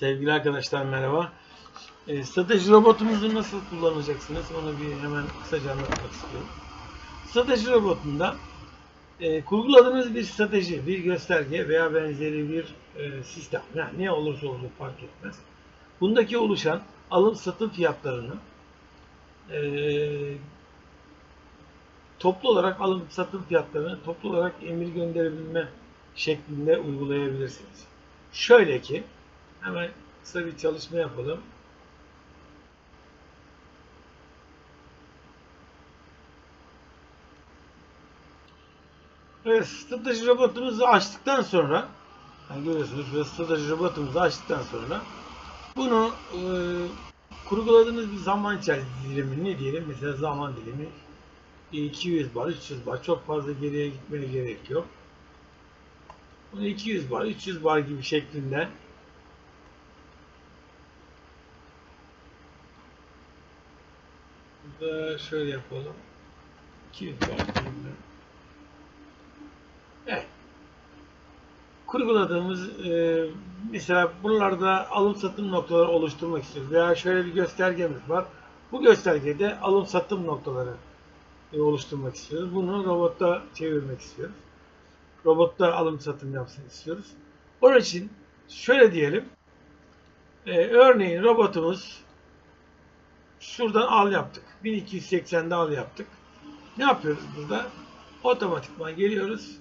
Sevgili arkadaşlar merhaba. E, strateji robotumuzu nasıl kullanacaksınız? Onu bir hemen kısaca anlatmak istiyorum. Strateji robotunda e, kurguladığınız bir strateji, bir gösterge veya benzeri bir e, sistem, yani ne olursa olsun fark etmez. Bundaki oluşan alım satım fiyatlarını e, toplu olarak alım satım fiyatlarını toplu olarak emir gönderebilme şeklinde uygulayabilirsiniz. Şöyle ki hemen kısa bir çalışma yapalım. Evet, strateji robotumuzu açtıktan sonra yani görüyorsunuz şurada strateji robotumuzu açtıktan sonra bunu e, kurguladığınız bir zaman dilimi ne diyelim mesela zaman dilimi 200 bar 300 bar çok fazla geriye gitmeye gerek yok. Bunu 200 bar 300 bar gibi şeklinde Burada şöyle yapalım. 200 bar diyeyim ben. Evet. Kurguladığımız e, mesela bunlarda alım satım noktaları oluşturmak istiyoruz. Veya şöyle bir göstergemiz var. Bu göstergede alım satım noktaları e, oluşturmak istiyoruz. Bunu robotta çevirmek istiyoruz. Robotlar alım satım yapsın istiyoruz. Onun için şöyle diyelim. E, örneğin robotumuz şuradan al yaptık. 1280'de al yaptık. Ne yapıyoruz burada? Otomatikman geliyoruz.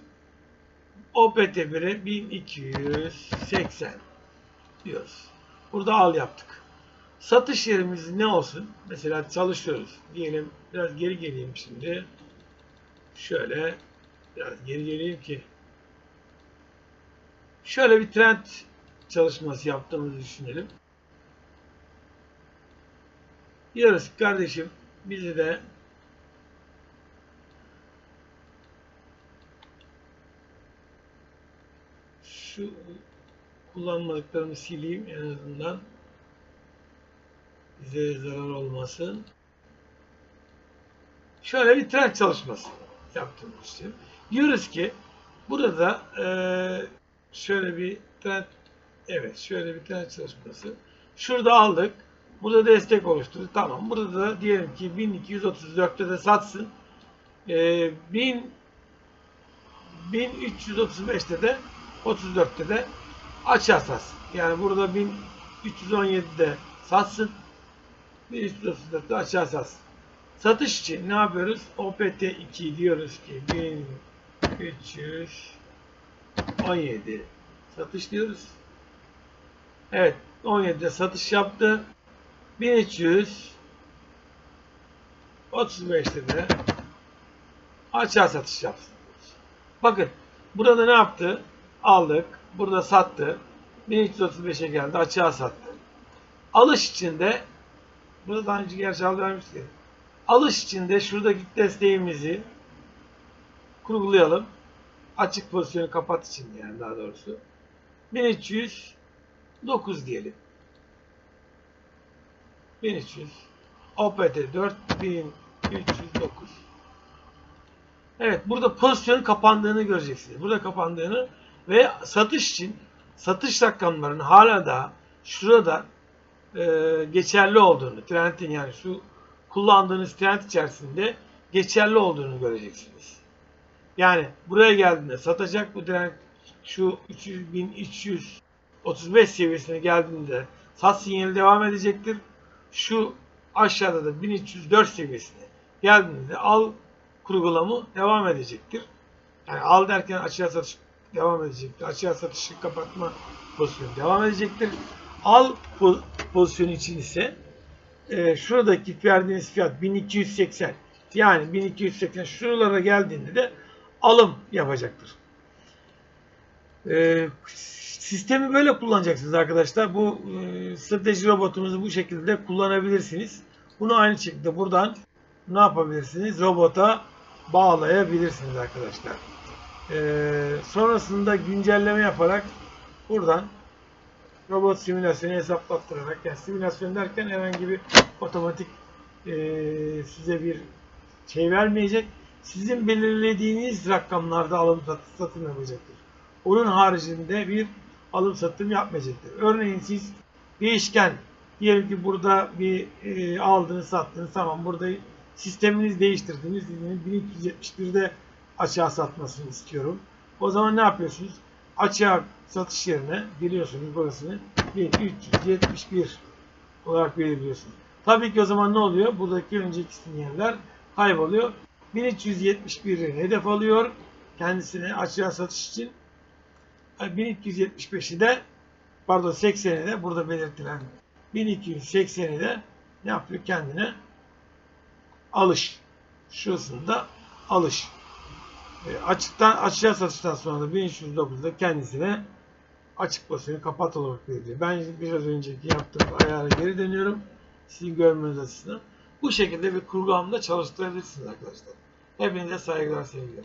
OPT 1'e 1280 diyoruz. Burada al yaptık. Satış yerimiz ne olsun? Mesela çalışıyoruz. Diyelim biraz geri geleyim şimdi. Şöyle biraz geri geleyim ki şöyle bir trend çalışması yaptığımızı düşünelim. Diyoruz kardeşim bizi de şu kullanmadıklarımı sileyim en azından bize zarar olmasın. Şöyle bir trend çalışması yaptım işte. Diyoruz ki burada eee şöyle bir trend evet şöyle bir trend çalışması. Şurada aldık. Burada destek oluşturdu. Tamam. Burada da diyelim ki 1234'te de satsın. Eee 1000 1335'te de 34'te de açığa satsın. Yani burada 1317'de satsın. 1334'te açığa satsın. Satış için ne yapıyoruz? OPT 2 diyoruz ki 1317 satış diyoruz. Evet 17'de satış yaptı. 1300 35'te de açığa satış yapsın. Bakın burada ne yaptı? Aldık. Burada sattı. 1335'e geldi. Açığa sattı. Alış içinde burada daha önce gerçi vermiştik. Alış içinde şuradaki desteğimizi kurgulayalım. Açık pozisyonu kapat için yani daha doğrusu. 1309 diyelim. 1300 OPT 4309 Evet burada pozisyonun kapandığını göreceksiniz. Burada kapandığını ve satış için satış rakamlarının hala da şurada e, geçerli olduğunu, trendin yani şu kullandığınız trend içerisinde geçerli olduğunu göreceksiniz. Yani buraya geldiğinde satacak bu trend şu 3335 seviyesine geldiğinde sat sinyali devam edecektir. Şu aşağıda da 1304 seviyesine geldiğinde al kurgulamı devam edecektir. Yani al derken açığa satış devam edecektir. Açığa satışı kapatma pozisyonu devam edecektir. Al pozisyonu için ise e, şuradaki verdiğiniz fiyat 1280 yani 1280 şuralara geldiğinde de alım yapacaktır. E, sistemi böyle kullanacaksınız arkadaşlar. Bu e, strateji robotumuzu bu şekilde kullanabilirsiniz. Bunu aynı şekilde buradan ne yapabilirsiniz? Robota bağlayabilirsiniz arkadaşlar. Ee, sonrasında güncelleme yaparak buradan robot simülasyonu hesaplattırarak yani simülasyon derken herhangi bir otomatik e, size bir şey vermeyecek. Sizin belirlediğiniz rakamlarda alım satım yapacaktır. Onun haricinde bir alım satım yapmayacaktır. Örneğin siz değişken diyelim ki burada bir e, aldınız sattınız tamam burada sisteminiz değiştirdiniz 1371'de açığa satmasını istiyorum. O zaman ne yapıyorsunuz? Açığa satış yerine giriyorsunuz burasını 1371 olarak belirliyorsunuz. Tabii ki o zaman ne oluyor? Buradaki önceki sinyaller kayboluyor. 1371'i hedef alıyor kendisine açığa satış için. 1275'i de pardon 80'i de burada belirtilen 1280'i de ne yapıyor kendine? Alış. Şurasında alış. E, açıktan açığa satıştan sonra da 1309'da kendisine açık basını kapat olarak veriliyor. Ben biraz önceki yaptığım ayara geri dönüyorum. Sizin görmeniz açısından. Bu şekilde bir kurgu hamda çalıştırabilirsiniz arkadaşlar. Hepinize saygılar sevgiler.